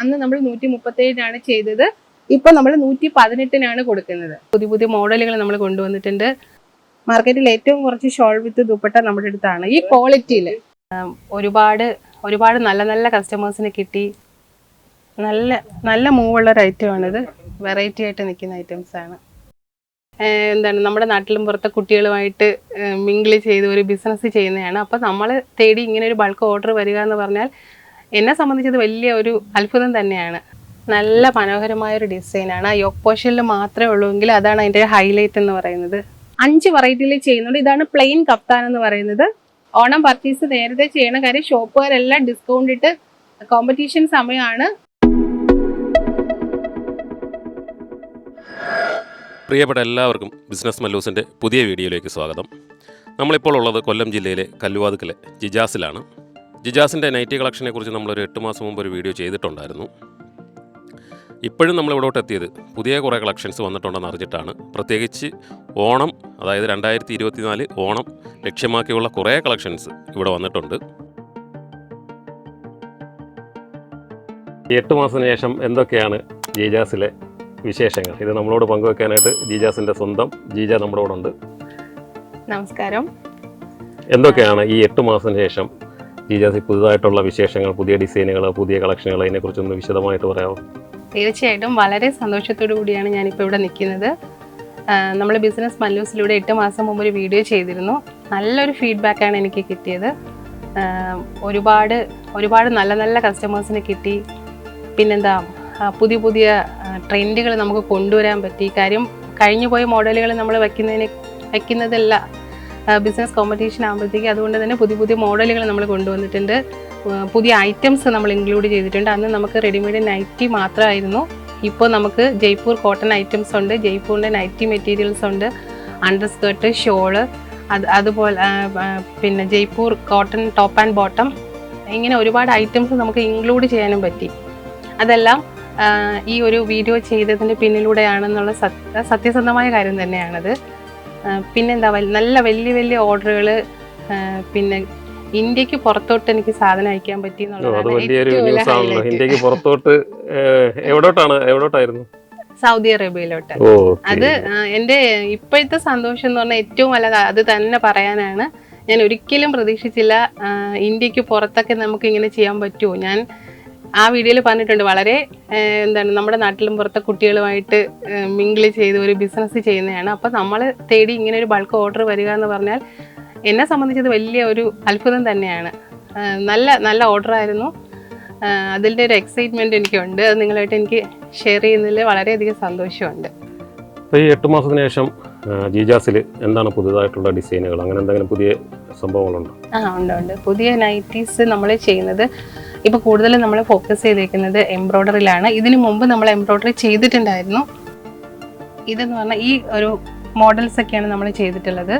അന്ന് നമ്മൾ നൂറ്റി മുപ്പത്തേഴിനാണ് ചെയ്തത്. ഇപ്പൊ നമ്മൾ നൂറ്റി പതിനെട്ടിനാണ് കൊടുക്കുന്നത്. പുതിയ പുതിയ മോഡലുകൾ നമ്മൾ കൊണ്ടുവന്നിട്ടുണ്ട്. മാർക്കറ്റിൽ ഏറ്റവും കുറച്ച് ഷോൾ വിത്ത് ദുപ്പട്ട നമ്മുടെ അടുത്താണ്. ഈ ക്വാളിറ്റിയിൽ ഒരുപാട് ഒരുപാട് നല്ല നല്ല കസ്റ്റമേഴ്സിനെ കിട്ടി. നല്ല നല്ല മൂവുള്ള ഒരു ഐറ്റമാണിത് വെറൈറ്റി ആയിട്ട് നിൽക്കുന്ന ഐറ്റംസ് ആണ്. എന്താണ് നമ്മുടെ നാട്ടിലും പുറത്തെ കുട്ടികളുമായിട്ട് മിങ്കിൾ ചെയ്ത് ഒരു ബിസിനസ് ചെയ്യുന്നതാണ്. അപ്പോൾ നമ്മൾ തേടി ഇങ്ങനെ ഒരു ബൾക്ക് ഓർഡർ വരിക എന്ന് പറഞ്ഞാൽ എന്നെ സംബന്ധിച്ചത് വലിയ ഒരു അത്ഭുതം തന്നെയാണ്. നല്ല മനോഹരമായ ഒരു ഡിസൈനാണ് ആ യോക്ക് പോഷനിൽ മാത്രമേ ഉള്ളൂ എങ്കിൽ അതാണ് അതിന്റെ ഹൈലൈറ്റ് എന്ന് പറയുന്നത്. അഞ്ച് വെറൈറ്റിയിൽ ചെയ്യുന്നുണ്ട്. ഇതാണ് പ്ലെയിൻ കപ്താൻ എന്ന് പറയുന്നത്. ഓണം പർച്ചേസ് നേരത്തെ ചെയ്യണ കാര്യം ഷോപ്പുകാരെല്ലാം ഡിസ്കൗണ്ട് ഇട്ട് കോമ്പറ്റീഷൻ സമയമാണ്. പ്രിയപ്പെട്ട എല്ലാവർക്കും ബിസിനസ് മല്ലൂസിന്റെ പുതിയ വീഡിയോയിലേക്ക് സ്വാഗതം. നമ്മളിപ്പോൾ ഉള്ളത് കൊല്ലം ജില്ലയിലെ കല്ലുവാതുക്കലെ ജിജാസിലാണ്. ജിജാസിന്റെ നൈറ്റി കളക്ഷനെ കുറിച്ച് നമ്മളൊരു എട്ട് മാസം മുമ്പ് ഒരു വീഡിയോ ചെയ്തിട്ടുണ്ടായിരുന്നു. ഇപ്പോഴും നമ്മൾ ഇവിടോട്ട് എത്തിയത് പുതിയ കുറേ കളക്ഷൻസ് വന്നിട്ടുണ്ടെന്ന് അറിഞ്ഞിട്ടാണ്. പ്രത്യേകിച്ച് ഓണം അതായത് രണ്ടായിരത്തി ഇരുപത്തിനാല് ഓണം ലക്ഷ്യമാക്കിയുള്ള കുറേ കളക്ഷൻസ് ഇവിടെ വന്നിട്ടുണ്ട്. എട്ട് മാസത്തിന് ശേഷം എന്തൊക്കെയാണ് ജീജാസിലെ വിശേഷങ്ങൾ? ഇത് നമ്മളോട് പങ്കുവെക്കാനായിട്ട് ജീജാസിന്റെ സ്വന്തം ജീജ നമ്മുടെ ഉണ്ട്. നമസ്കാരം. എന്തൊക്കെയാണ് ഈ എട്ട് മാസത്തിന് ശേഷം ജീജാസിൽ പുതുതായിട്ടുള്ള വിശേഷങ്ങൾ പുതിയ ഡിസൈനുകൾ പുതിയ കളക്ഷനുകൾ അതിനെക്കുറിച്ചൊന്ന് വിശദമായിട്ട് പറയാമോ? തീർച്ചയായിട്ടും. വളരെ സന്തോഷത്തോടു കൂടിയാണ് ഞാനിപ്പോൾ ഇവിടെ നിൽക്കുന്നത്. നമ്മൾ ബിസിനസ് മല്ലൂസിലൂടെ എട്ട് മാസം മുമ്പ് ഒരു വീഡിയോ ചെയ്തിരുന്നു. നല്ലൊരു ഫീഡ്ബാക്കാണ് എനിക്ക് കിട്ടിയത്. ഒരുപാട് ഒരുപാട് നല്ല നല്ല കസ്റ്റമേഴ്സിന് കിട്ടി. പിന്നെന്താ പുതിയ പുതിയ ട്രെൻഡുകൾ നമുക്ക് കൊണ്ടുവരാൻ പറ്റി. കാര്യം കഴിഞ്ഞു പോയ മോഡലുകൾ നമ്മൾ വയ്ക്കുന്നതിന് വയ്ക്കുന്നതല്ല. ബിസിനസ് കോമ്പറ്റീഷൻ ആകുമ്പോഴത്തേക്ക് അതുകൊണ്ട് തന്നെ പുതിയ പുതിയ മോഡലുകൾ നമ്മൾ കൊണ്ടുവന്നിട്ടുണ്ട്. പുതിയ ഐറ്റംസ് നമ്മൾ ഇൻക്ലൂഡ് ചെയ്തിട്ടുണ്ട്. അന്ന് നമുക്ക് റെഡിമെയ്ഡ് നൈറ്റി മാത്രമായിരുന്നു. ഇപ്പോൾ നമുക്ക് ജയ്പൂർ കോട്ടൺ ഐറ്റംസ് ഉണ്ട് ജയ്പൂരിന്റെ നൈറ്റി മെറ്റീരിയൽസ് ഉണ്ട് അണ്ടർ സ്കേർട്ട് ഷോൾ അത് അതുപോലെ പിന്നെ Jaipur cotton top and bottom ഇങ്ങനെ ഒരുപാട് ഐറ്റംസ് നമുക്ക് ഇൻക്ലൂഡ് ചെയ്യാനും പറ്റി. അതെല്ലാം ഈ ഒരു വീഡിയോ ചെയ്തതിന്റെ പിന്നിലൂടെയാണെന്നുള്ള സത്യ സത്യസന്ധമായ കാര്യം തന്നെയാണത്. പിന്നെന്താ വലിയ നല്ല വലിയ വലിയ ഓർഡറുകൾ പിന്നെ ഇന്ത്യയ്ക്ക് പുറത്തോട്ട് എനിക്ക് സാധനം അയക്കാൻ പറ്റി എന്നുള്ളതാണ് ഇന്ത്യയ്ക്ക് പുറത്തോട്ട് എവിടോട്ടാണ് എവിടോട്ടായിരുന്നു? സൗദി അറേബ്യയിലോട്ട്. അത് എന്റെ എന്റെ ഇപ്പോഴത്തെ സന്തോഷം എന്ന് പറഞ്ഞാൽ ഏറ്റവും വലുത് അത് തന്നെ പറയാനാണ്. ഞാൻ ഒരിക്കലും പ്രതീക്ഷിച്ചില്ല ഇന്ത്യയ്ക്ക് പുറത്തൊക്കെ നമുക്ക് ഇങ്ങനെ ചെയ്യാൻ പറ്റുമോ ഞാൻ ആ വീഡിയോയിൽ പറഞ്ഞിട്ടുണ്ട് വളരെ എന്താണ് നമ്മുടെ നാട്ടിലും പുറത്തെ കുട്ടികളുമായിട്ട് മിങ്കിൾ ചെയ്ത് ഒരു ബിസിനസ് ചെയ്യുന്നതാണ്. അപ്പോൾ നമ്മൾ തേടി ഇങ്ങനെ ഒരു ബൾക്ക് ഓർഡർ വരിക എന്ന് പറഞ്ഞാൽ എന്നെ സംബന്ധിച്ചത് വലിയ ഒരു അത്ഭുതം തന്നെയാണ്. നല്ല നല്ല ഓർഡർ ആയിരുന്നു. അതിന്റെ ഒരു എക്സൈറ്റ്മെന്റ് എനിക്കുണ്ട്. അത് നിങ്ങളായിട്ട് എനിക്ക് ഷെയർ ചെയ്യുന്നതിൽ വളരെയധികം സന്തോഷമുണ്ട്. ഈ എട്ട് മാസത്തിന് ശേഷം ജീജാസിൽ എന്താണ് പുതിയതായിട്ടുള്ള ഡിസൈനുകൾ? അങ്ങനെ എന്തെങ്കിലും പുതിയ സംഭവങ്ങളുണ്ടോ? ആ ഉണ്ട് ഉണ്ട്. പുതിയ നൈറ്റീസ് നമ്മൾ ചെയ്യുന്നത് ഇപ്പോൾ കൂടുതലും നമ്മൾ ഫോക്കസ് ചെയ്തിരിക്കുന്നത് എംബ്രോയ്ഡറിയിലാണ്. ഇതിനു മുമ്പ് നമ്മൾ എംബ്രോയ്ഡറി ചെയ്തിട്ടുണ്ടായിരുന്നു. ഇതെന്ന് പറഞ്ഞാൽ ഈ ഒരു മോഡൽസ് ഒക്കെയാണ് നമ്മൾ ചെയ്തിട്ടുള്ളത്.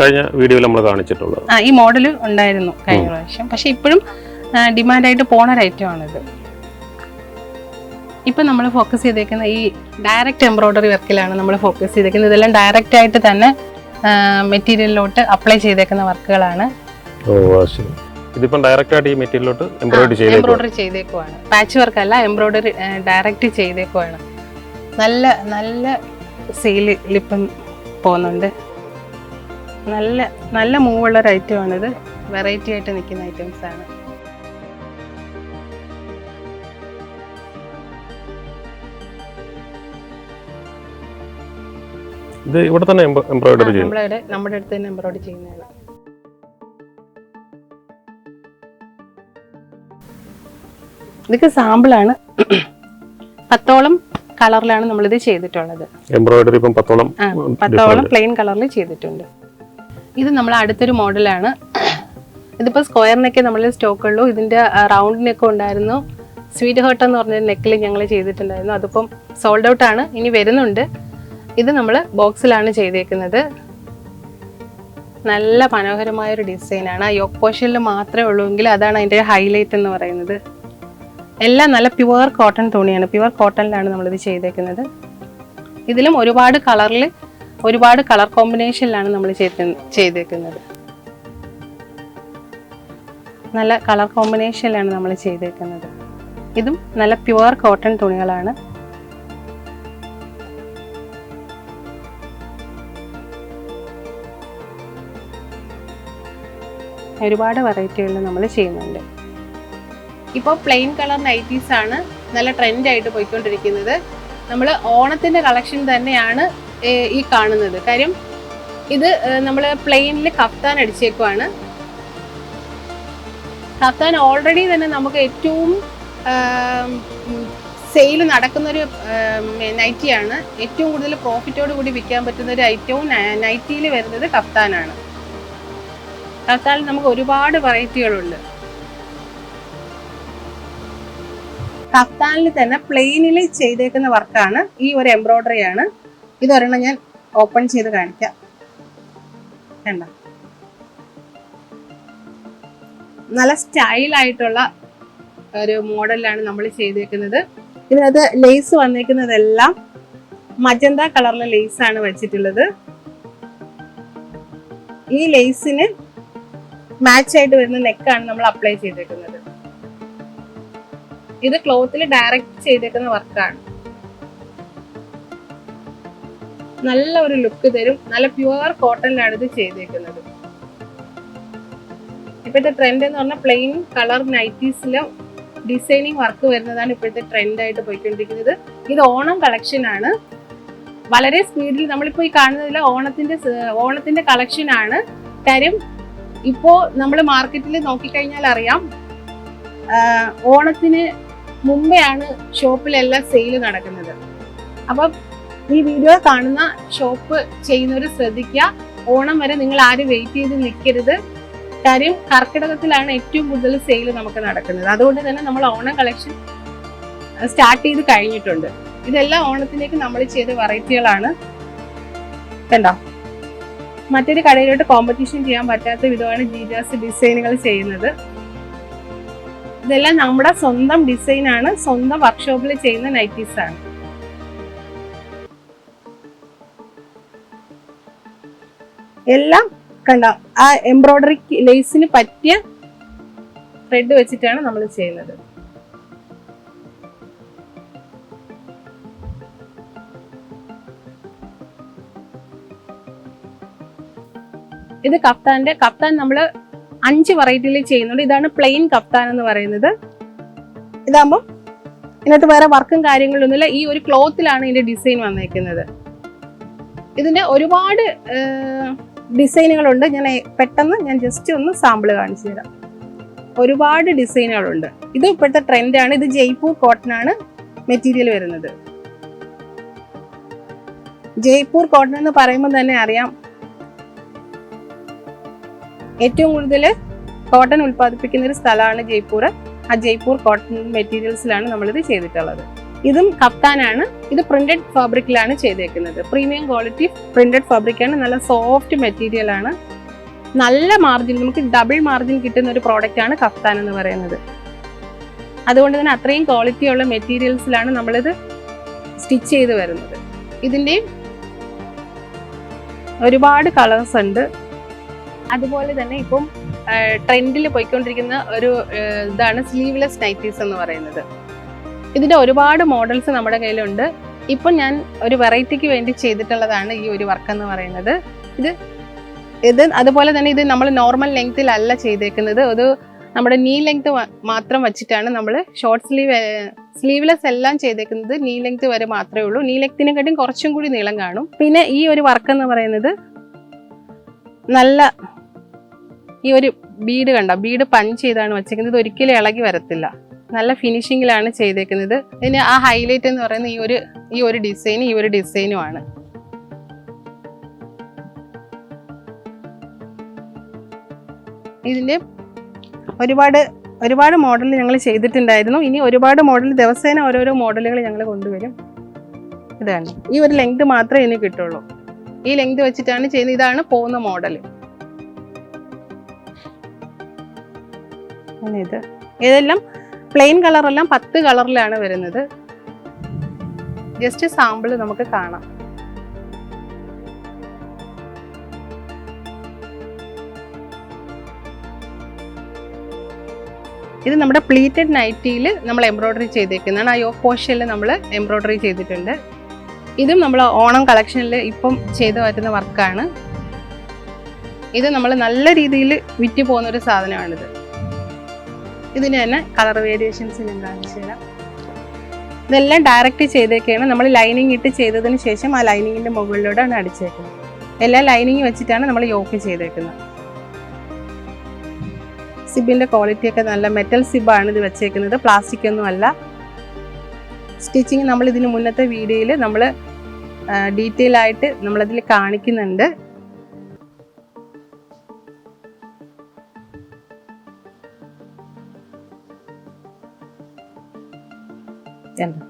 കഴിഞ്ഞ വീഡിയോയിൽ നമ്മൾ കാണിച്ചിട്ടുള്ളത്. ആ ഈ മോഡൽ ഉണ്ടായിരുന്നു കഴിഞ്ഞ പ്രാവശ്യം. പക്ഷെ ഇപ്പോഴും ഡിമാൻഡായിട്ട് പോണ ഒരു ഐറ്റമാണിത് ഇപ്പം നമ്മൾ ഫോക്കസ് ചെയ്തേക്കുന്ന ഈ ഡയറക്റ്റ് എംബ്രോയ്ഡറി വർക്കിലാണ് നമ്മൾ ഫോക്കസ് ചെയ്തേക്കുന്നത്. ഇതെല്ലാം ഡയറക്റ്റ് ആയിട്ട് തന്നെ മെറ്റീരിയലിലോട്ട് അപ്ലൈ ചെയ്തേക്കുന്ന വർക്കുകളാണ് ഓ ശരി. ഇതിപ്പം ഡയറക്റ്റ് ആയിട്ട് ഈ മെറ്റീരിയലോട്ട് എംബ്രോയിഡറി ചെയ്തേക്കും എംബ്രോയ്ഡറി ചെയ്തേക്കുവാണ്. പാച്ച് വർക്ക് അല്ല എംബ്രോയ്ഡറി ഡയറക്റ്റ് ചെയ്തേക്കുവാണ്. നല്ല നല്ല സെയിൽ ലിപ്പം പോകുന്നുണ്ട്. നല്ല നല്ല മൂവുള്ള ഒരു ഐറ്റമാണിത് വെറൈറ്റി ആയിട്ട് നിൽക്കുന്ന ഐറ്റംസ് ആണ്. ഇത് ഇവിടെ തന്നെ എംബ്രോയിഡറി ചെയ്യും നമ്മളിവിടെ നമ്മുടെ അടുത്ത് തന്നെ എംബ്രോയിഡറി ചെയ്യുന്നതാണ്. ഇതൊക്കെ സാമ്പിളാണ് പത്തോളം കളറിലാണ് നമ്മളിത് ചെയ്തിട്ടുള്ളത്. എംബ്രോയിഡറി ഇപ്പം പത്തോളം പത്തോളം പ്ലെയിൻ കളറിൽ ചെയ്തിട്ടുണ്ട്. ഇത് നമ്മൾ അടുത്തൊരു മോഡലാണ്. ഇതിപ്പോൾ സ്ക്വയറിനൊക്കെ നമ്മൾ സ്റ്റോക്ക് ഉള്ളൂ. ഇതിന്റെ റൗണ്ടിനൊക്കെ ഉണ്ടായിരുന്നു. സ്വീറ്റ് ഹേർട്ട് എന്ന് പറഞ്ഞ നെക്കിൽ ഞങ്ങൾ ചെയ്തിട്ടുണ്ടായിരുന്നു. അതിപ്പം സോൾഡ് ഔട്ട് ആണ്. ഇനി വരുന്നുണ്ട്. ഇത് നമ്മൾ ബോക്സിലാണ് ചെയ്തേക്കുന്നത്. നല്ല മനോഹരമായ ഒരു ഡിസൈനാണ്. ആ യോക്ക് പോഷനിൽ മാത്രമേ ഉള്ളൂ എങ്കിൽ അതാണ് അതിന്റെ ഹൈലൈറ്റ് എന്ന് പറയുന്നത്. എല്ലാം നല്ല പ്യുവർ കോട്ടൺ തുണിയാണ്. പ്യുവർ കോട്ടണിലാണ് നമ്മളിത് ചെയ്തേക്കുന്നത്. ഇതിലും ഒരുപാട് കളറിൽ ഒരുപാട് കളർ കോമ്പിനേഷനിലാണ് നമ്മൾ ചെയ്തേക്കുന്നത്. നല്ല കളർ കോമ്പിനേഷനിലാണ് നമ്മൾ ചെയ്തേക്കുന്നത്. ഇതും നല്ല പ്യുവർ കോട്ടൺ തുണികളാണ്. ഒരുപാട് വെറൈറ്റികൾ നമ്മൾ ചെയ്യുന്നുണ്ട്. ഇപ്പോൾ പ്ലെയിൻ കളർ നൈറ്റീസ് ആണ് നല്ല ട്രെൻഡ് ആയിട്ട് പോയിക്കൊണ്ടിരിക്കുന്നത്. നമ്മൾ ഓണത്തിന്റെ കളക്ഷൻ തന്നെയാണ് ഈ കാണുന്നത്. കാര്യം ഇത് നമ്മൾ പ്ലെയിനിൽ കഫ്താൻ അടിച്ചേക്കുവാണ്. കഫ്താൻ ഓൾറെഡി തന്നെ നമുക്ക് ഏറ്റവും സെയിൽ നടക്കുന്നൊരു നൈറ്റിയാണ് ഏറ്റവും കൂടുതൽ പ്രോഫിറ്റോട് കൂടി വിൽക്കാൻ പറ്റുന്ന ഒരു ഐറ്റവും നൈറ്റിയിൽ വരുന്നത് കഫ്താനാണ്. കഫ്താനിൽ നമുക്ക് ഒരുപാട് വെറൈറ്റികളുണ്ട്. കഫ്താനിൽ തന്നെ പ്ലെയിനിൽ ചെയ്തേക്കുന്ന വർക്കാണ്. ഈ ഒരു എംബ്രോയിഡറി ആണ് ഇതൊരെണ്ണം ഞാൻ ഓപ്പൺ ചെയ്ത് കാണിക്കാം. കണ്ട? നല്ല സ്റ്റൈലായിട്ടുള്ള ഒരു മോഡലിലാണ് നമ്മൾ ചെയ്തേക്കുന്നത്. ഇതിനകത്ത് ലേസ് വന്നേക്കുന്നതെല്ലാം മജന്ത കളറിലെ ആണ് വെച്ചിട്ടുള്ളത് ഈ ലേസിന് മാച്ച് ആയിട്ട് വരുന്ന നെക്കാണ് നമ്മൾ അപ്ലൈ ചെയ്തേക്കുന്നത്. ഇത് ക്ലോത്തിൽ ഡയറക്റ്റ് ചെയ്തേക്കുന്ന വർക്കാണ് നല്ല ഒരു ലുക്ക് തരും. നല്ല പ്യുവർ കോട്ടണിലാണ് ഇത് ചെയ്തേക്കുന്നത്. ഇപ്പോഴത്തെ ട്രെൻഡ് എന്ന് പറഞ്ഞാൽ പ്ലെയിൻ കളർ നൈറ്റീസിലും ഡിസൈനിങ് വർക്ക് വരുന്നതാണ് ഇപ്പോഴത്തെ ട്രെൻഡ് ആയിട്ട് പോയിക്കൊണ്ടിരിക്കുന്നത്. ഇത് ഓണം കളക്ഷൻ ആണ്. വളരെ സ്പീഡിൽ നമ്മളിപ്പോൾ ഈ കാണുന്നതിൽ ഓണത്തിന്റെ ഓണത്തിന്റെ കളക്ഷൻ ആണ്. കാര്യം ഇപ്പോ നമ്മൾ മാർക്കറ്റിൽ നോക്കിക്കഴിഞ്ഞാൽ അറിയാം ഓണത്തിന് മുമ്പെയാണ് ഷോപ്പിലെല്ലാം സെയിൽ നടക്കുന്നത്. അപ്പം ഈ വീഡിയോ കാണുന്ന ഷോപ്പ് ചെയ്യുന്നവർ ശ്രദ്ധിക്കുക. ഓണം വരെ നിങ്ങൾ ആരും വെയിറ്റ് ചെയ്ത് നിൽക്കരുത്. കാര്യം കർക്കിടകത്തിലാണ് ഏറ്റവും കൂടുതൽ സെയിൽ നമുക്ക് നടക്കുന്നത്. അതുകൊണ്ട് തന്നെ നമ്മൾ ഓണം കളക്ഷൻ സ്റ്റാർട്ട് ചെയ്ത് കഴിഞ്ഞിട്ടുണ്ട്. ഇതെല്ലാം ഓണത്തിലേക്ക് നമ്മൾ ചെയ്ത വെറൈറ്റികളാണ് കണ്ടോ? മറ്റൊരു കടയിലോട്ട് കോമ്പറ്റീഷൻ ചെയ്യാൻ പറ്റാത്ത വിധമാണ് ജീജാസ് ഡിസൈനുകൾ ചെയ്യുന്നത്. ഇതെല്ലാം നമ്മുടെ സ്വന്തം ഡിസൈൻ ആണ്. സ്വന്തം വർക്ക്ഷോപ്പിൽ ചെയ്യുന്ന നൈറ്റീസ് ആണ്. എല്ലാം കണ്ട? ആ എംബ്രോയിഡറി ലേസിന് പറ്റിയ ത്രെഡ് വെച്ചിട്ടാണ് നമ്മൾ ചെയ്യുന്നത്. ഇത് കഫ്താന്റെ കഫ്താൻ നമ്മൾ അഞ്ച് വെറൈറ്റിയിൽ ചെയ്യുന്നുണ്ട്. ഇതാണ് പ്ലെയിൻ കഫ്താൻ എന്ന് പറയുന്നത്. ഇതാകുമ്പോൾ ഇതിനകത്ത് വേറെ വർക്കും കാര്യങ്ങളൊന്നുമില്ല. ഈ ഒരു ക്ലോത്തിലാണ് ഇതിന്റെ ഡിസൈൻ വന്നേക്കുന്നത്. ഇതിന്റെ ഒരുപാട് ഡിസൈനുകളുണ്ട് ഞാൻ പെട്ടെന്ന് ഞാൻ ജസ്റ്റ് ഒന്ന് സാമ്പിൾ കാണിച്ചു തരാം. ഒരുപാട് ഡിസൈനുകളുണ്ട് ഇത് ഇപ്പോഴത്തെ ട്രെൻഡാണ് ഇത് ജയ്പൂർ കോട്ടൺ ആണ് മെറ്റീരിയൽ വരുന്നത്. ജയ്പൂർ കോട്ടൺ എന്ന് പറയുമ്പോൾ തന്നെ അറിയാം. ഏറ്റവും കൂടുതൽ കോട്ടൺ ഉൽപ്പാദിപ്പിക്കുന്ന ഒരു സ്ഥലമാണ് ജയ്പൂർ. ആ ജയ്പൂർ കോട്ടൺ മെറ്റീരിയൽസിലാണ് നമ്മളിത് ചെയ്തിട്ടുള്ളത്. ഇതും കപ്താനാണ്. ഇത് പ്രിന്റഡ് ഫാബ്രിക്കിലാണ് ചെയ്തേക്കുന്നത്. പ്രീമിയം ക്വാളിറ്റി പ്രിന്റഡ് ഫാബ്രിക്കാണ്. നല്ല സോഫ്റ്റ് മെറ്റീരിയൽ ആണ് നല്ല മാർജിൻ നമുക്ക് ഡബിൾ മാർജിൻ കിട്ടുന്ന ഒരു പ്രോഡക്റ്റ് ആണ് കഫ്താൻ എന്ന് പറയുന്നത്. അതുകൊണ്ട് തന്നെ അത്രയും ക്വാളിറ്റി ഉള്ള മെറ്റീരിയൽസിലാണ് നമ്മളിത് സ്റ്റിച്ച് ചെയ്ത് വരുന്നത്. ഇതിന്റെയും ഒരുപാട് കളേഴ്സ് ഉണ്ട്. അതുപോലെ തന്നെ ഇപ്പം ട്രെൻഡിൽ പോയിക്കൊണ്ടിരിക്കുന്ന ഒരു ഇതാണ് സ്ലീവ്ലെസ് നൈറ്റീസ് എന്ന് പറയുന്നത്. ഇതിന്റെ ഒരുപാട് മോഡൽസ് നമ്മുടെ കയ്യിലുണ്ട്. ഇപ്പം ഞാൻ ഒരു വെറൈറ്റിക്ക് വേണ്ടി ചെയ്തിട്ടുള്ളതാണ് ഈ ഒരു വർക്ക് എന്ന് പറയുന്നത്. ഇത് ഇത് അതുപോലെ തന്നെ ഇത് നമ്മൾ നോർമൽ ലെങ്ത്തിലല്ല ചെയ്തേക്കുന്നത്. ഒരു നമ്മുടെ നീ ലെങ്ത് മാത്രം വെച്ചിട്ടാണ് നമ്മൾ ഷോർട്ട് സ്ലീവ് സ്ലീവ്ലെസ് എല്ലാം ചെയ്തേക്കുന്നത് നീ ലെങ്ത് വരെ മാത്രമേ ഉള്ളൂ. നീ ലെങ്ത്തിനെക്കാട്ടും കുറച്ചും കൂടി നീളം കാണും. പിന്നെ ഈ ഒരു വർക്ക് എന്ന് പറയുന്നത് നല്ല ഈ ഒരു ബീഡ് കണ്ട ബീഡ് പഞ്ച് ചെയ്താണ് വെച്ചേക്കുന്നത്. ഒരിക്കലും ഇളകി വരത്തില്ല. നല്ല ഫിനിഷിങ്ങിലാണ് ചെയ്തേക്കുന്നത്. ഇതിന് ആ ഹൈലൈറ്റ് എന്ന് പറയുന്നത് ഈ ഒരു ഈ ഒരു ഡിസൈൻ ഈ ഒരു ഡിസൈനും ആണ്. ഇതിന്റെ ഒരുപാട് ഒരുപാട് മോഡൽ ഞങ്ങൾ ചെയ്തിട്ടുണ്ടായിരുന്നു. ഇനി ഒരുപാട് മോഡൽ ദിവസേന ഓരോരോ മോഡലുകൾ ഞങ്ങൾ കൊണ്ടുവരും. ഇതാണ്. ഈ ഒരു ലെങ്ത് മാത്രമേ ഇനി കിട്ടുള്ളൂ. ഈ ലെങ്ത് വെച്ചിട്ടാണ് ചെയ്യുന്നത്. ഇതാണ് പോകുന്ന മോഡൽ ഇത്. ഇതെല്ലാം പ്ലെയിൻ കളറെല്ലാം പത്ത് കളറിലാണ് വരുന്നത്. ജസ്റ്റ് സാമ്പിൾ നമുക്ക് കാണാം. ഇത് നമ്മുടെ പ്ലീറ്റഡ് നൈറ്റിയിൽ നമ്മൾ എംബ്രോയ്ഡറി ചെയ്തേക്കുന്നതാണ്. ആ യോ പോർഷനിൽ നമ്മൾ എംബ്രോയ്ഡറി ചെയ്തിട്ടുണ്ട്. ഇതും നമ്മൾ ഓണം കളക്ഷനിൽ ഇപ്പം ചെയ്തു വരുന്ന വർക്കാണ് ഇത് നമ്മൾ നല്ല രീതിയിൽ വിറ്റ് പോകുന്ന ഒരു സാധനമാണിത്. ഇതിന് തന്നെ കളർ വേരിയേഷൻസ് ഞാൻ കാണിച്ചു തരാം. ഇതെല്ലാം ഡയറക്റ്റ് ചെയ്തേക്കാണ്. നമ്മൾ ലൈനിങ് ഇട്ട് ചെയ്തതിന് ശേഷം ആ ലൈനിങ്ങിന്റെ മുകളിലൂടെയാണ് അടിച്ചേക്കുന്നത്. എല്ലാ ലൈനിങ് വെച്ചിട്ടാണ് നമ്മൾ യോക്ക് ചെയ്തേക്കുന്നത്. സിബിന്റെ ക്വാളിറ്റി ഒക്കെ നല്ല മെറ്റൽ സിബാണ് ഇത് വെച്ചേക്കുന്നത്. പ്ലാസ്റ്റിക് ഒന്നും അല്ല. സ്റ്റിച്ചിങ് നമ്മൾ ഇതിന് മുന്നത്തെ വീഡിയോയിൽ നമ്മൾ ഡീറ്റെയിൽ ആയിട്ട് നമ്മളതിൽ കാണിക്കുന്നുണ്ട്. കണ്ടോ?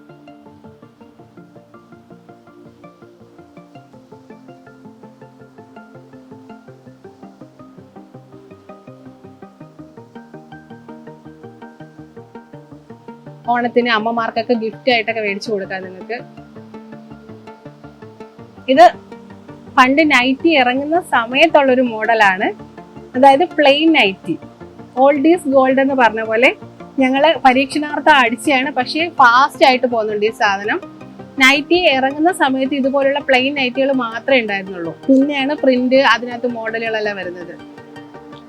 ഓണത്തിന് അമ്മമാർക്കൊക്കെ ഗിഫ്റ്റ് ആയിട്ടൊക്കെ മേടിച്ചു കൊടുക്കാം നിങ്ങൾക്ക്. ഇത് പണ്ട് നൈറ്റി ഇറങ്ങുന്ന സമയത്തുള്ളൊരു മോഡലാണ് അതായത് plain nighty old is gold എന്ന് പറഞ്ഞ പോലെ ഞങ്ങൾ പരീക്ഷണാർത്ഥം അടിച്ചാണ് പക്ഷേ ഫാസ്റ്റ് ആയിട്ട് പോകുന്നുണ്ട് ഈ സാധനം. നൈറ്റി ഇറങ്ങുന്ന സമയത്ത് ഇതുപോലുള്ള പ്ലെയിൻ നൈറ്റികൾ മാത്രമേ ഉണ്ടായിരുന്നുള്ളൂ. പിന്നെയാണ് പ്രിന്റ് അതിനകത്ത് മോഡലുകളെല്ലാം വരുന്നത്.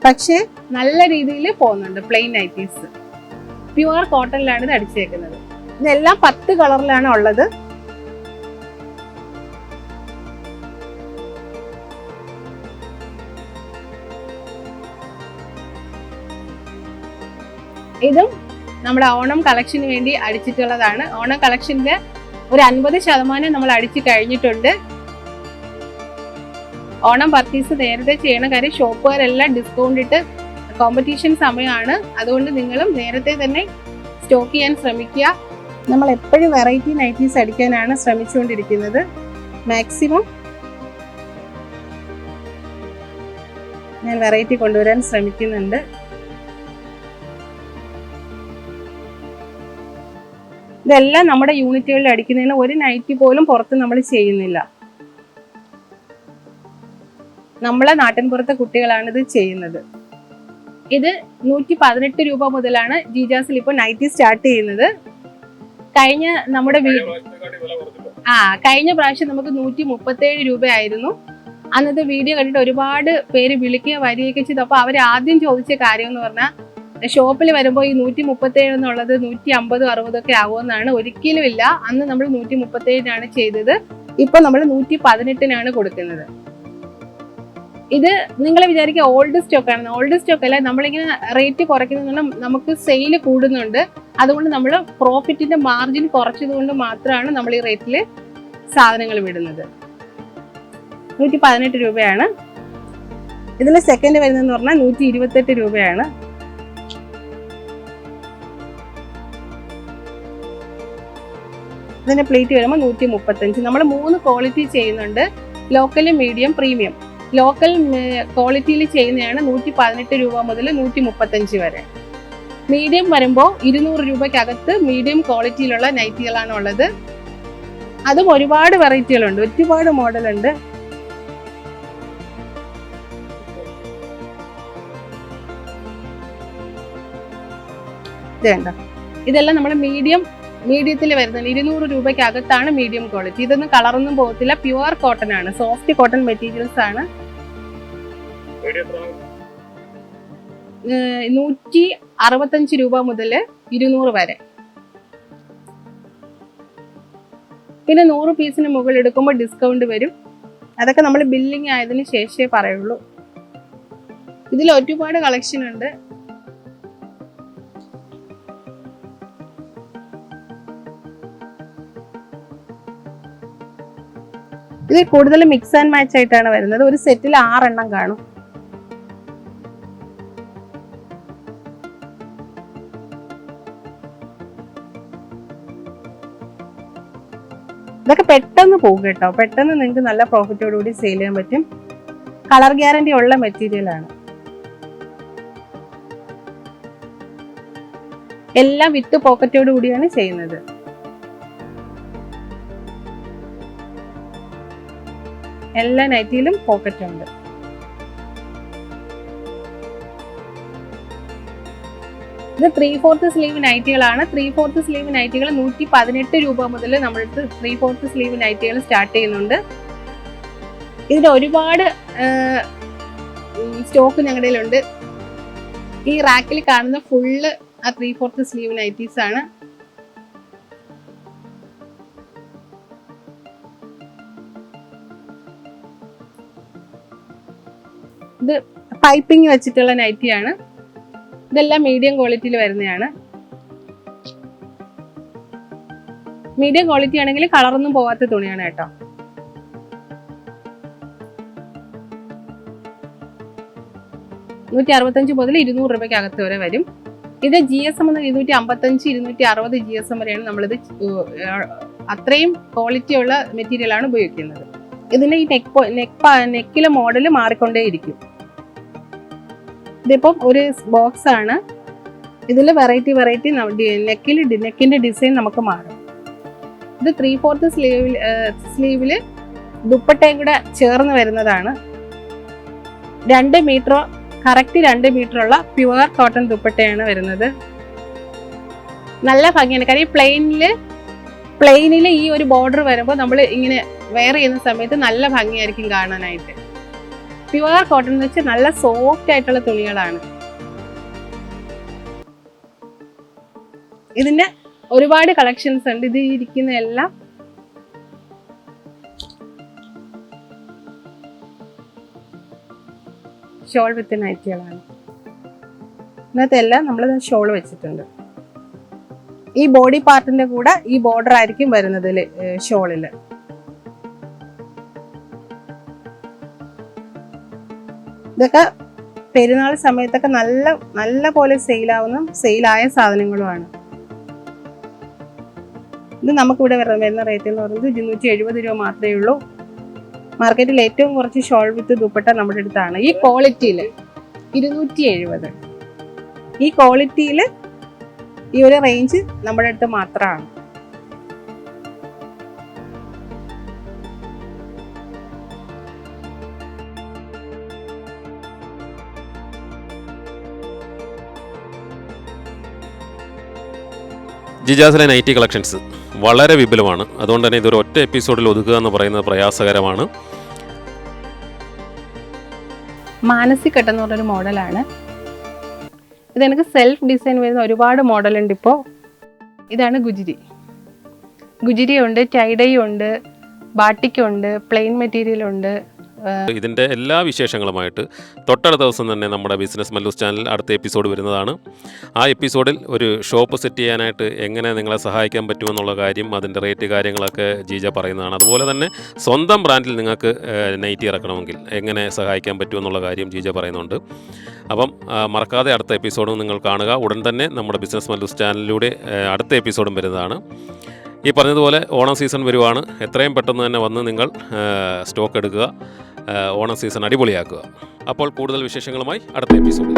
പക്ഷേ നല്ല രീതിയിൽ പോകുന്നുണ്ട് പ്ലെയിൻ നൈറ്റീസ് പ്യുവർ കോട്ടണിലാണ് ഇത് അടിച്ചേക്കുന്നത്. ഇതെല്ലാം പത്ത് കളറിലാണ് ഉള്ളത്. ഇതും നമ്മുടെ ഓണം കളക്ഷന് വേണ്ടി അടിച്ചിട്ടുള്ളതാണ്. ഓണം കളക്ഷന്റെ ഒരു അൻപത് ശതമാനം നമ്മൾ അടിച്ചു കഴിഞ്ഞിട്ടുണ്ട്. ഓണം പർച്ചേസ് നേരത്തെ ചെയ്യണ കാര്യം ഷോപ്പുകാരെല്ലാം ഡിസ്കൗണ്ട് ഇട്ട് കോമ്പറ്റീഷൻ സമയമാണ്. അതുകൊണ്ട് നിങ്ങളും നേരത്തെ തന്നെ സ്റ്റോക്ക് ചെയ്യാൻ ശ്രമിക്കുക. നമ്മൾ എപ്പോഴും വെറൈറ്റി നൈറ്റീസ് അടിക്കാനാണ് ശ്രമിച്ചുകൊണ്ടിരിക്കുന്നത്. മാക്സിമം ഞാൻ വെറൈറ്റി കൊണ്ടുവരാൻ ശ്രമിക്കുന്നുണ്ട്. ഇതെല്ലാം നമ്മുടെ യൂണിറ്റുകളിൽ അടിക്കുന്നതിന് ഒരു നൈറ്റി പോലും പുറത്ത് നമ്മൾ ചെയ്യുന്നില്ല. നമ്മളെ നാട്ടിൻപുറത്തെ കുട്ടികളാണ് ഇത് ചെയ്യുന്നത്. ഇത് നൂറ്റി പതിനെട്ട് രൂപ മുതലാണ് ജീജാസിൽ ഇപ്പോൾ നൈറ്റി സ്റ്റാർട്ട് ചെയ്യുന്നത്. കഴിഞ്ഞ നമ്മുടെ വീട് ആ കഴിഞ്ഞ പ്രാവശ്യം നമുക്ക് നൂറ്റി മുപ്പത്തേഴ് രൂപയായിരുന്നു. അന്നത്തെ വീഡിയോ കണ്ടിട്ട് ഒരുപാട് പേര് വിളിക്കുക വരികയൊക്കെ ചെയ്തു. അപ്പോൾ അവർ ആദ്യം ചോദിച്ച കാര്യം എന്ന് പറഞ്ഞാൽ ഷോപ്പിൽ വരുമ്പോൾ ഈ നൂറ്റി മുപ്പത്തേഴ് എന്നുള്ളത് നൂറ്റി അമ്പതും അറുപതൊക്കെ ആവുമെന്നാണ്. ഒരിക്കലും ഇല്ല അന്ന് നമ്മൾ നൂറ്റി മുപ്പത്തേഴിനാണ് ചെയ്തത്. ഇപ്പൊ നമ്മൾ നൂറ്റി പതിനെട്ടിനാണ് കൊടുക്കുന്നത്. ഇത് നിങ്ങൾ വിചാരിക്കുക ഓൾഡ് സ്റ്റോക്ക് ആണ്. ഓൾഡ് സ്റ്റോക്ക് അല്ല നമ്മളിങ്ങനെ റേറ്റ് കുറയ്ക്കുന്നത് നമുക്ക് സെയിൽ കൂടുന്നുണ്ട്. അതുകൊണ്ട് നമ്മൾ പ്രോഫിറ്റിന്റെ മാർജിൻ കുറച്ചതുകൊണ്ട് മാത്രമാണ് നമ്മൾ ഈ റേറ്റിൽ സാധനങ്ങൾ വിടുന്നത്. നൂറ്റി പതിനെട്ട് രൂപയാണ്. ഇതിൽ സെക്കൻഡ് വരുന്നതെന്ന് പറഞ്ഞാൽ നൂറ്റി ഇരുപത്തെട്ട് രൂപയാണ്. ഇതിന്റെ പ്ലേറ്റ് വരുമ്പോൾ നൂറ്റി മുപ്പത്തഞ്ച് നമ്മൾ മൂന്ന് ക്വാളിറ്റി ചെയ്യുന്നുണ്ട്. ലോക്കൽ മീഡിയം പ്രീമിയം ലോക്കൽ ക്വാളിറ്റിയിൽ ചെയ്യുന്നതാണ് നൂറ്റി പതിനെട്ട് രൂപ മുതൽ നൂറ്റി മുപ്പത്തഞ്ച് വരെ. മീഡിയം വരുമ്പോൾ ഇരുന്നൂറ് രൂപയ്ക്കകത്ത് മീഡിയം ക്വാളിറ്റിയിലുള്ള നൈറ്റികളാണ് ഉള്ളത്. അതും ഒരുപാട് വെറൈറ്റികളുണ്ട് ഒരുപാട് മോഡലുണ്ട് ഇത് ഇതെല്ലാം നമ്മൾ മീഡിയം മീഡിയത്തിൽ വരുന്നത് ഇരുന്നൂറ് രൂപയ്ക്കകത്താണ് മീഡിയം ക്വാളിറ്റി ഇതൊന്നും കളറൊന്നും പോകത്തില്ല. പ്യുവർ കോട്ടൺ ആണ്. സോഫ്റ്റ് കോട്ടൺ മെറ്റീരിയൽസ് ആണ്. നൂറ്റി അറുപത്തഞ്ച് രൂപ മുതൽ ഇരുന്നൂറ് വരെ. പിന്നെ നൂറ് പീസിന് മുകളിൽ എടുക്കുമ്പോൾ ഡിസ്കൗണ്ട് വരും. അതൊക്കെ നമ്മൾ ബില്ലിംഗ് ആയതിനു ശേഷമേ പറയുള്ളൂ. ഇതിൽ ഒരുപാട് കളക്ഷൻ ഉണ്ട്. ഇത് കൂടുതൽ മിക്സ് ആൻഡ് മാച്ച് ആയിട്ടാണ് വരുന്നത്. ഒരു സെറ്റിൽ ആറെണ്ണം കാണും. ഇതൊക്കെ പെട്ടെന്ന് പോകും കേട്ടോ. പെട്ടെന്ന് നിങ്ങൾക്ക് നല്ല പ്രോഫിറ്റോടുകൂടി സെയിൽ ചെയ്യാൻ പറ്റും. കളർ ഗ്യാരണ്ടി ഉള്ള മെറ്റീരിയലാണ് എല്ലാം വിത്ത് പോക്കറ്റോട് കൂടിയാണ് ചെയ്യുന്നത്. എല്ലാ നൈറ്റിയിലും പോക്കറ്റ് ഉണ്ട്. ഇത് ത്രീ ഫോർത്ത് സ്ലീവ് നൈറ്റികളാണ്. ത്രീ ഫോർത്ത് സ്ലീവ് നൈറ്റികൾ നൂറ്റി പതിനെട്ട് രൂപ മുതൽ നമ്മളടുത്ത് ത്രീ ഫോർത്ത് സ്ലീവ് നൈറ്റികൾ സ്റ്റാർട്ട് ചെയ്യുന്നുണ്ട്. ഇതിന് ഒരുപാട് സ്റ്റോക്ക് ഞങ്ങളുടെ കയ്യിലുണ്ട്. ഈ റാക്കിൽ കാണുന്ന ഫുള്ള് ആ ത്രീ ഫോർത്ത് സ്ലീവ് നൈറ്റീസ് ആണ്. ഇത് പൈപ്പിംഗ് വെച്ചിട്ടുള്ള നൈറ്റിയാണ് ഇതെല്ലാം മീഡിയം ക്വാളിറ്റിയിൽ വരുന്നതാണ്. മീഡിയം ക്വാളിറ്റി ആണെങ്കിൽ കളറൊന്നും പോവാത്ത തുണിയാണ് കേട്ടോ. നൂറ്റി അറുപത്തഞ്ച് മുതൽ ഇരുന്നൂറ് രൂപയ്ക്കകത്ത് വരെ വരും. ഇത് ജി എസ് എം എന്ന് ഇരുന്നൂറ്റി അമ്പത്തഞ്ച് ഇരുന്നൂറ്റി അറുപത് ജി എസ് എം വരെയാണ് നമ്മളിത് അത്രയും ക്വാളിറ്റി ഉള്ള മെറ്റീരിയൽ ആണ് ഉപയോഗിക്കുന്നത്. ഇതിന്റെ ഈ നെക്ക് നെക്ക് നെക്കിലെ മോഡൽ മാറിക്കൊണ്ടേയിരിക്കും. ഇതിപ്പം ഒരു ബോക്സ് ആണ്. ഇതിൽ വെറൈറ്റി വെറൈറ്റി നെക്കിൽ നെക്കിന്റെ ഡിസൈൻ നമുക്ക് മാറും. ഇത് ത്രീ ഫോർത്ത് സ്ലീവിൽ സ്ലീവിൽ ദുപ്പട്ടയും കൂടെ ചേർന്ന് വരുന്നതാണ്. രണ്ട് മീറ്റർ കറക്റ്റ് രണ്ട് മീറ്റർ ഉള്ള പ്യുവർ കോട്ടൺ ദുപ്പട്ടയാണ് വരുന്നത്. നല്ല ഭംഗിയാണ്. കാര്യം ഈ പ്ലെയിനിൽ പ്ലെയിനിൽ ഈ ഒരു ബോർഡർ വരുമ്പോൾ നമ്മൾ ഇങ്ങനെ വെയർ ചെയ്യുന്ന സമയത്ത് നല്ല ഭംഗിയായിരിക്കും കാണാനായിട്ട്. പ്യുവർ കോട്ടൺ എന്ന് വെച്ചാൽ നല്ല സോഫ്റ്റ് ആയിട്ടുള്ള തുണികളാണ്. ഇതിന്റെ ഒരുപാട് കളക്ഷൻസ് ഉണ്ട്. ഇത് ഇരിക്കുന്ന എല്ലാം ഷോൾ വിത്ത് നൈറ്റികളാണ്. ഇന്നത്തെ എല്ലാം നമ്മൾ ഷോൾ വെച്ചിട്ടുണ്ട്. ഈ ബോഡി പാർട്ടിന്റെ കൂടെ ഈ ബോർഡർ ആയിരിക്കും വരുന്നത് ഷോളിൽ. ഇതൊക്കെ പെരുന്നാൾ സമയത്തൊക്കെ നല്ല നല്ല പോലെ സെയിലാവുന്ന സെയിലായ സാധനങ്ങളുമാണ്. ഇത് നമുക്കിവിടെ വരുന്ന വരുന്ന റേറ്റ് എന്ന് പറയുന്നത് ഇരുന്നൂറ്റി എഴുപത് രൂപ മാത്രമേ ഉള്ളൂ. മാർക്കറ്റിൽ ഏറ്റവും കുറച്ച് ഷോൾ വിത്ത് ദുപ്പട്ട നമ്മുടെ അടുത്താണ്. ഈ ക്വാളിറ്റിയിൽ ഇരുന്നൂറ്റി എഴുപത് ഈ ക്വാളിറ്റിയിൽ ഈ ഒരു റേഞ്ച് നമ്മുടെ അടുത്ത് മാത്രമാണ്. ജിജാസിലെ നൈറ്റി കളക്ഷൻസ് വളരെ വിപുലമാണ്. അതുകൊണ്ട് തന്നെ ഇതൊരു ഒറ്റ എപ്പിസോഡിൽ ഒതുക്കുക എന്ന് പറയുന്നത് പ്രയാസകരമാണ്. മാനസികട്ട് എന്ന് പറഞ്ഞൊരു മോഡലാണ്. ഇത് എനിക്ക് സെൽഫ് ഡിസൈൻ വരുന്ന ഒരുപാട് മോഡലുണ്ട് ഇപ്പോൾ ഇതാണ് ഗുജിരി. ഗുജിരി ഉണ്ട് ടൈഡൈ ഉണ്ട് ബാട്ടിക്കുണ്ട് പ്ലെയിൻ മെറ്റീരിയൽ ഉണ്ട് ഇതിന്റെ എല്ലാ വിശേഷങ്ങളുമായിട്ട് തൊട്ടടുത്ത ദിവസം തന്നെ നമ്മുടെ ബിസിനസ് മല്ലൂസ് ചാനൽ അടുത്ത എപ്പിസോഡ് വരുന്നതാണ്. ആ എപ്പിസോഡിൽ ഒരു ഷോപ്പ് സെറ്റ് ചെയ്യാനായിട്ട് എങ്ങനെ നിങ്ങളെ സഹായിക്കാൻ പറ്റുമെന്നുള്ള കാര്യം അതിന്റെ റേറ്റ് കാര്യങ്ങളൊക്കെ ജീജ പറയുന്നതാണ്. അതുപോലെ തന്നെ സ്വന്തം ബ്രാൻഡിൽ നിങ്ങൾക്ക് നൈറ്റ് ഇറക്കണമെങ്കിൽ എങ്ങനെ സഹായിക്കാൻ പറ്റുമെന്നുള്ള കാര്യം ജീജ പറയുന്നുണ്ട്. അപ്പം മറക്കാതെ അടുത്ത എപ്പിസോഡും നിങ്ങൾ കാണുക. ഉടൻ തന്നെ നമ്മുടെ ബിസിനസ് മല്ലൂസ് ചാനലിലൂടെ അടുത്ത എപ്പിസോഡും വരുന്നതാണ്. ഈ പറഞ്ഞതുപോലെ ഓണം സീസൺ വരുവാണ്. എത്രയും പെട്ടെന്ന് തന്നെ വന്ന് നിങ്ങൾ സ്റ്റോക്ക് എടുക്കുക ഓണം സീസൺ അടിപൊളിയാക്കുക. അപ്പോൾ കൂടുതൽ വിശേഷങ്ങളുമായി അടുത്ത എപ്പിസോഡിൽ.